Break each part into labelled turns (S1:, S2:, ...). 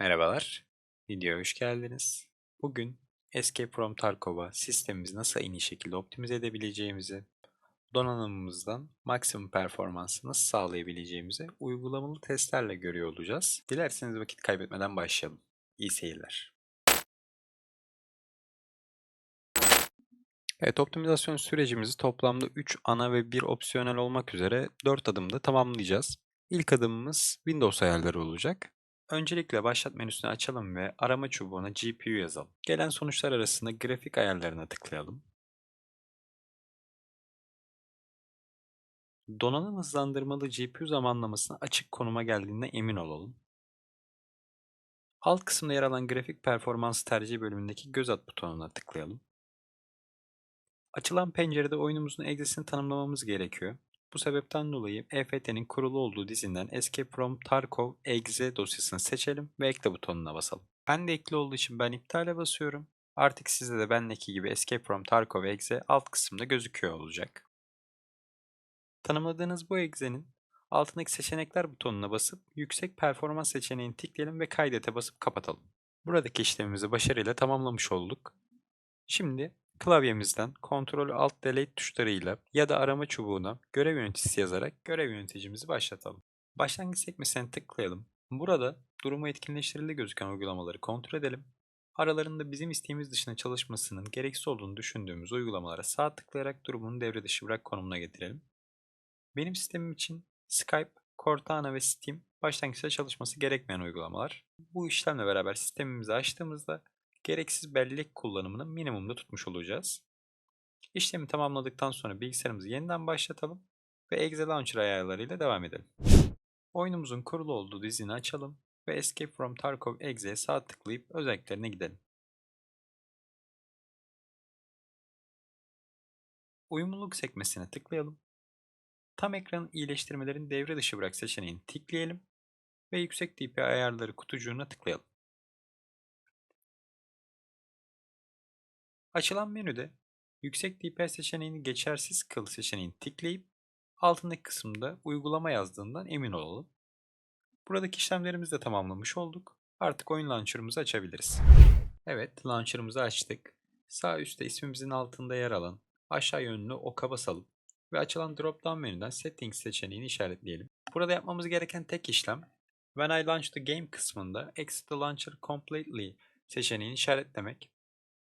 S1: Merhabalar, videoya hoş geldiniz. Bugün Escape from Tarkov'a sistemimizi nasıl en iyi şekilde optimize edebileceğimizi, donanımımızdan maksimum performansı nasıl sağlayabileceğimizi uygulamalı testlerle görüyor olacağız. Dilerseniz vakit kaybetmeden başlayalım. İyi seyirler. Evet, optimizasyon sürecimizi toplamda 3 ana ve 1 opsiyonel olmak üzere 4 adımda tamamlayacağız. İlk adımımız Windows ayarları olacak. Öncelikle başlat menüsünü açalım ve arama çubuğuna GPU yazalım. Gelen sonuçlar arasında grafik ayarlarına tıklayalım. Donanım hızlandırmalı GPU zamanlamasına açık konuma geldiğinde emin olalım. Alt kısımda yer alan grafik performans tercih bölümündeki göz at butonuna tıklayalım. Açılan pencerede oyunumuzun egzesini tanımlamamız gerekiyor. Bu sebepten dolayı EFT'nin kurulu olduğu dizinden Escape from Tarkov exe dosyasını seçelim ve ekle butonuna basalım. Ben de ekli olduğu için ben iptale basıyorum. Artık sizde de bendeki gibi Escape from Tarkov exe alt kısımda gözüküyor olacak. Tanımladığınız bu egzenin altındaki seçenekler butonuna basıp yüksek performans seçeneğini tıklayalım ve kaydete basıp kapatalım. Buradaki işlemimizi başarıyla tamamlamış olduk. Şimdi klavyemizden Ctrl Alt Delete tuşlarıyla ya da arama çubuğuna görev yöneticisi yazarak görev yöneticimizi başlatalım. Başlangıç sekmesine tıklayalım. Burada durumu etkinleştirildi gözüken uygulamaları kontrol edelim. Aralarında bizim isteğimiz dışında çalışmasının gereksiz olduğunu düşündüğümüz uygulamalara sağ tıklayarak durumunu devre dışı bırak konumuna getirelim. Benim sistemim için Skype, Cortana ve Steam başlangıçta çalışması gerekmeyen uygulamalar. Bu işlemle beraber sistemimizi açtığımızda gereksiz bellek kullanımını minimumda tutmuş olacağız. İşlemi tamamladıktan sonra bilgisayarımızı yeniden başlatalım ve Exe Launcher ayarlarıyla devam edelim. Oyunumuzun kurulu olduğu dizini açalım ve Escape from Tarkov Exe'ye sağ tıklayıp özelliklerine gidelim. Uyumluluk sekmesine tıklayalım. Tam ekranın iyileştirmelerin devre dışı bırak seçeneğini tıklayalım ve yüksek DPI ayarları kutucuğuna tıklayalım. Açılan menüde yüksek DPI seçeneğini geçersiz kıl seçeneğini tıklayıp altındaki kısımda uygulama yazdığından emin olalım. Buradaki işlemlerimizi de tamamlamış olduk. Artık oyun launcher'ımızı açabiliriz. Evet, launcher'ımızı açtık. Sağ üstte ismimizin altında yer alan aşağı yönlü oka basalım ve açılan drop-down menüden Settings seçeneğini işaretleyelim. Burada yapmamız gereken tek işlem When I launch the game kısmında Exit the launcher completely seçeneğini işaretlemek.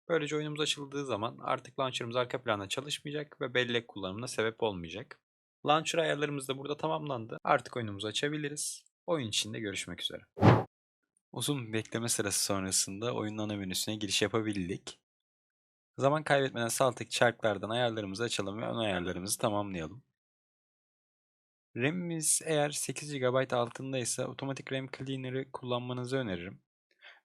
S1: Böylece oyunumuz açıldığı zaman artık launcher'ımız arka planda çalışmayacak ve bellek kullanımına sebep olmayacak. Launcher ayarlarımız da burada tamamlandı. Artık oyunumuzu açabiliriz. Oyun içinde görüşmek üzere. Uzun bir bekleme sırası sonrasında oyunun ana menüsüne giriş yapabildik. Zaman kaybetmeden sağ alttaki çarklardan ayarlarımızı açalım ve ön ayarlarımızı tamamlayalım. RAM'imiz eğer 8 GB altındaysa otomatik RAM Cleaner'ı kullanmanızı öneririm.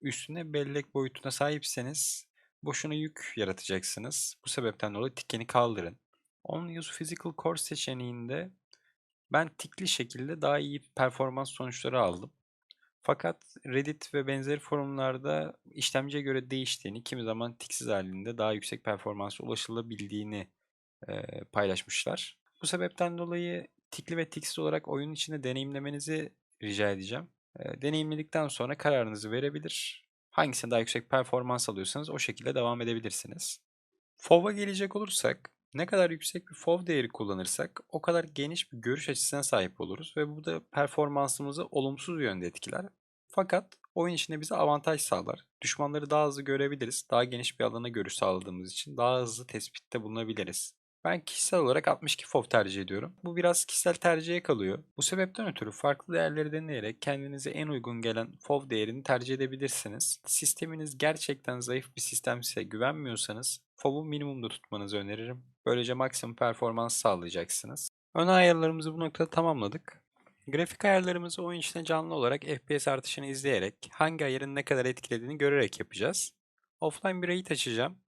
S1: Üstüne bellek boyutuna sahipseniz boşuna yük yaratacaksınız. Bu sebepten dolayı tikeni kaldırın. On Use Physical Core seçeneğinde ben tikli şekilde daha iyi performans sonuçları aldım. Fakat Reddit ve benzeri forumlarda işlemciye göre değiştiğini, kimi zaman tiksiz halinde daha yüksek performansa ulaşılabildiğini e, paylaşmışlar. Bu sebepten dolayı tikli ve tiksiz olarak oyun içinde deneyimlemenizi rica edeceğim. E, deneyimledikten sonra kararınızı verebilir. Hangisine daha yüksek performans alıyorsanız o şekilde devam edebilirsiniz. FOV'a gelecek olursak ne kadar yüksek bir FOV değeri kullanırsak o kadar geniş bir görüş açısına sahip oluruz ve bu da performansımızı olumsuz yönde etkiler. Fakat oyun içinde bize avantaj sağlar. Düşmanları daha hızlı görebiliriz. Daha geniş bir alana görüş sağladığımız için daha hızlı tespitte bulunabiliriz. Ben kişisel olarak 62 FOV tercih ediyorum. Bu biraz kişisel tercihe kalıyor. Bu sebepten ötürü farklı değerleri deneyerek kendinize en uygun gelen FOV değerini tercih edebilirsiniz. Sisteminiz gerçekten zayıf bir sistemse güvenmiyorsanız FOV'u minimumda tutmanızı öneririm. Böylece maksimum performans sağlayacaksınız. Ön ayarlarımızı bu noktada tamamladık. Grafik ayarlarımızı oyun içinde canlı olarak FPS artışını izleyerek hangi ayarın ne kadar etkilediğini görerek yapacağız. Offline bir rate açacağım.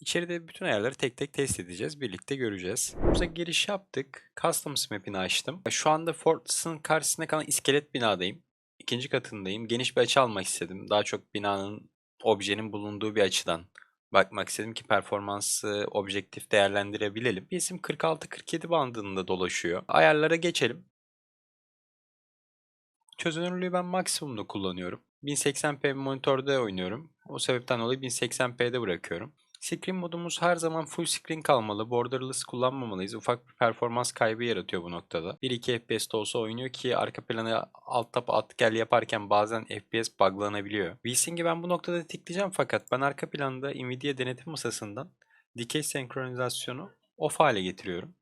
S1: İçeride bütün ayarları tek tek test edeceğiz. Birlikte göreceğiz. Bize giriş yaptık. Customs map'ini açtım. Şu anda Fortress'ın karşısında kalan iskelet binadayım. İkinci katındayım. Geniş bir açı almak istedim. Daha çok binanın, objenin bulunduğu bir açıdan bakmak istedim ki performansı objektif değerlendirebilelim. Bir isim 46-47 bandında dolaşıyor. Ayarlara geçelim. Çözünürlüğü ben maksimumda kullanıyorum. 1080p monitörde oynuyorum. O sebepten dolayı 1080p'de bırakıyorum. Screen modumuz her zaman full screen kalmalı. Borderless kullanmamalıyız. Ufak bir performans kaybı yaratıyor bu noktada. 1-2 FPS'te olsa oynuyor ki arka plana alt tap at gel yaparken bazen FPS buglanabiliyor. VSync'i ben bu noktada tikleyeceğim fakat ben arka planda Nvidia denetim masasından dikey senkronizasyonu off hale getiriyorum.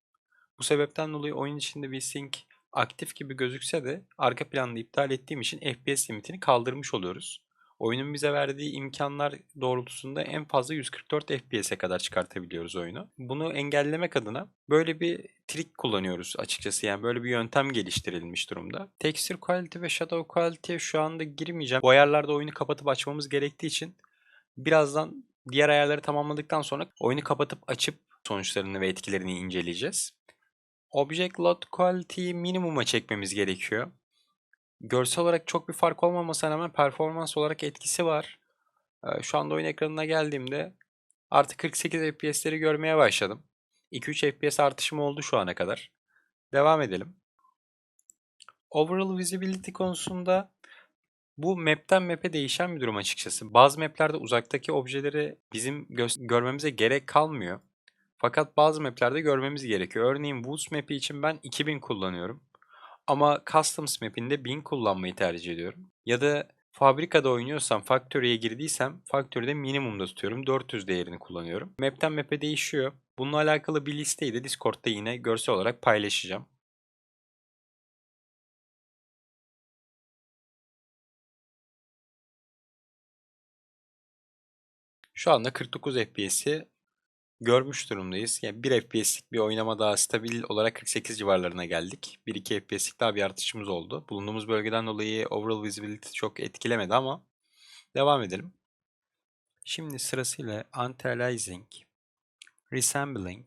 S1: Bu sebepten dolayı oyun içinde VSync aktif gibi gözükse de arka planda iptal ettiğim için FPS limitini kaldırmış oluyoruz. Oyunun bize verdiği imkanlar doğrultusunda en fazla 144 FPS'e kadar çıkartabiliyoruz oyunu. Bunu engellemek adına böyle bir trik kullanıyoruz açıkçası. Yani böyle bir yöntem geliştirilmiş durumda. Texture Quality ve Shadow Quality'ye şu anda girmeyeceğim. Bu ayarlarda oyunu kapatıp açmamız gerektiği için birazdan diğer ayarları tamamladıktan sonra oyunu kapatıp açıp sonuçlarını ve etkilerini inceleyeceğiz. Object Load Quality'yi minimuma çekmemiz gerekiyor. Görsel olarak çok bir fark olmamasına rağmen performans olarak etkisi var. Ee, Şu anda oyun ekranına geldiğimde artık 48 FPS'leri görmeye başladım. 2-3 FPS artışım oldu şu ana kadar. Devam edelim. Overall Visibility konusunda bu map'ten map'e değişen bir durum açıkçası. Bazı map'lerde uzaktaki objeleri bizim gö- görmemize gerek kalmıyor. Fakat bazı map'lerde görmemiz gerekiyor. Örneğin Woods map'i için ben 2000 kullanıyorum. Ama Customs map'inde 1000 kullanmayı tercih ediyorum. Ya da fabrikada oynuyorsam, Factory'ye girdiysem Factory'de minimumda tutuyorum. 400 değerini kullanıyorum. Map'ten map'e değişiyor. Bununla alakalı bir listeyi de Discord'da yine görsel olarak paylaşacağım. Şu anda 49 FPS'i görmüş durumdayız. Yani 1 FPS'lik bir oynama daha stabil olarak 48 civarlarına geldik. 1-2 FPS'lik daha bir artışımız oldu. Bulunduğumuz bölgeden dolayı overall visibility çok etkilemedi ama devam edelim. Şimdi sırasıyla anti-aliasing, resembling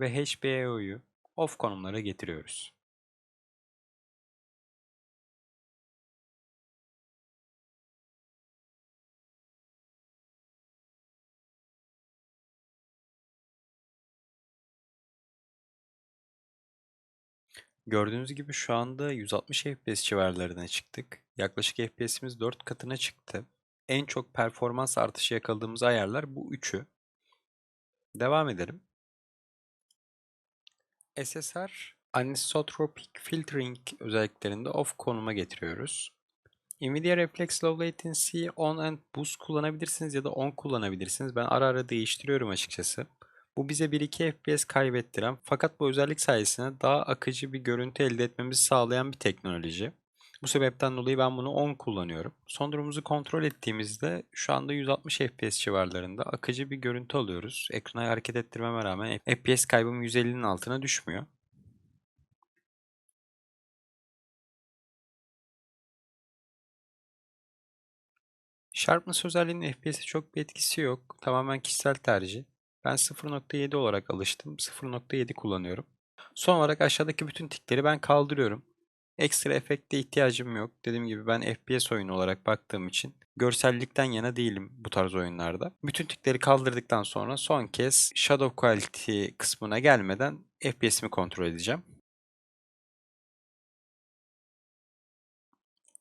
S1: ve HBAO'yu off konumlara getiriyoruz. Gördüğünüz gibi şu anda 160 FPS civarlarına çıktık. Yaklaşık FPS'imiz 4 katına çıktı. En çok performans artışı yakaladığımız ayarlar bu üçü. Devam edelim. SSR Anisotropic Filtering özelliklerinde off konuma getiriyoruz. Nvidia Reflex Low Latency on and boost kullanabilirsiniz ya da on kullanabilirsiniz. Ben ara ara değiştiriyorum açıkçası. Bu bize 1-2 FPS kaybettiren fakat bu özellik sayesinde daha akıcı bir görüntü elde etmemizi sağlayan bir teknoloji. Bu sebepten dolayı ben bunu 10 kullanıyorum. Son durumumuzu kontrol ettiğimizde şu anda 160 FPS civarlarında akıcı bir görüntü alıyoruz. Ekranı hareket ettirmeme rağmen FPS kaybım 150'nin altına düşmüyor. Sharpness özelliğinin FPS'e çok bir etkisi yok. Tamamen kişisel tercih. Ben 0.7 olarak alıştım. 0.7 kullanıyorum. Son olarak aşağıdaki bütün tikleri ben kaldırıyorum. Ekstra efekte ihtiyacım yok. Dediğim gibi ben FPS oyunu olarak baktığım için görsellikten yana değilim bu tarz oyunlarda. Bütün tikleri kaldırdıktan sonra son kez Shadow Quality kısmına gelmeden FPS'imi kontrol edeceğim.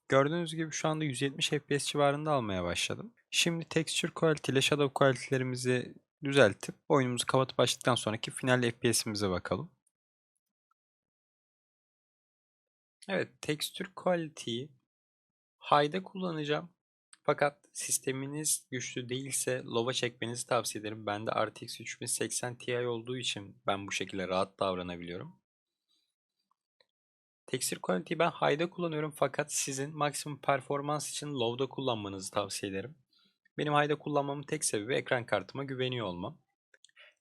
S1: Gördüğünüz gibi şu anda 170 FPS civarında almaya başladım. Şimdi Texture Quality ile Shadow Quality'lerimizi düzeltip oyunumuzu kapatıp açtıktan sonraki final FPS'imize bakalım. Evet, Texture Quality'yi High'da kullanacağım. Fakat sisteminiz güçlü değilse low'a çekmenizi tavsiye ederim. Bende RTX 3080 Ti olduğu için ben bu şekilde rahat davranabiliyorum. Texture Quality'yi ben High'da kullanıyorum fakat sizin maksimum performans için Low'da kullanmanızı tavsiye ederim. Benim High'da kullanmamın tek sebebi ekran kartıma güveniyor olmam.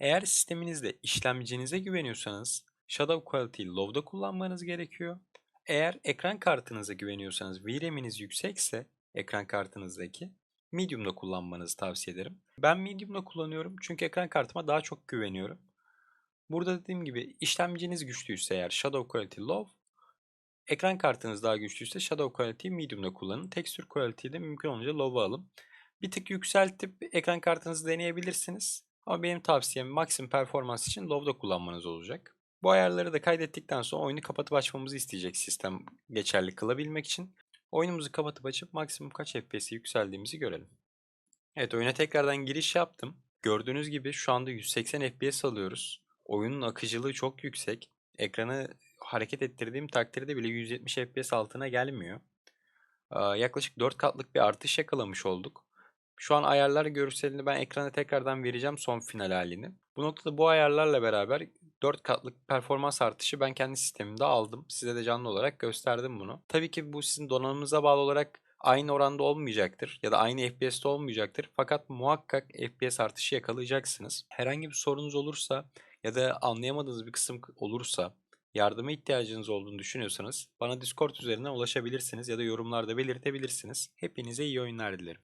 S1: Eğer sisteminizde işlemcinize güveniyorsanız Shadow Quality'yi Low'da kullanmanız gerekiyor. Eğer ekran kartınıza güveniyorsanız VRAM'iniz yüksekse ekran kartınızdaki Medium'da kullanmanızı tavsiye ederim. Ben Medium'da kullanıyorum çünkü ekran kartıma daha çok güveniyorum. Burada dediğim gibi işlemciniz güçlüyse eğer Shadow Quality Low, ekran kartınız daha güçlüyse Shadow Quality Medium'da kullanın. Texture Quality'yi de mümkün olunca Low'a alın. Bir tık yükseltip ekran kartınızı deneyebilirsiniz. Ama benim tavsiyem maksimum performans için Low'da kullanmanız olacak. Bu ayarları da kaydettikten sonra oyunu kapatıp açmamızı isteyecek sistem geçerli kılabilmek için. Oyunumuzu kapatıp açıp maksimum kaç FPS'e yükseldiğimizi görelim. Evet oyuna tekrardan giriş yaptım. Gördüğünüz gibi şu anda 180 FPS alıyoruz. Oyunun akıcılığı çok yüksek. Ekranı hareket ettirdiğim takdirde bile 170 FPS altına gelmiyor. Yaklaşık 4 katlık bir artış yakalamış olduk. Şu an ayarlar görselini ben ekrana tekrardan vereceğim son final halini. Bu noktada bu ayarlarla beraber 4 katlık performans artışı ben kendi sistemimde aldım. Size de canlı olarak gösterdim bunu. Tabii ki bu sizin donanımınıza bağlı olarak aynı oranda olmayacaktır ya da aynı FPS'te olmayacaktır. Fakat muhakkak FPS artışı yakalayacaksınız. Herhangi bir sorunuz olursa ya da anlayamadığınız bir kısım olursa yardıma ihtiyacınız olduğunu düşünüyorsanız bana Discord üzerinden ulaşabilirsiniz ya da yorumlarda belirtebilirsiniz. Hepinize iyi oyunlar dilerim.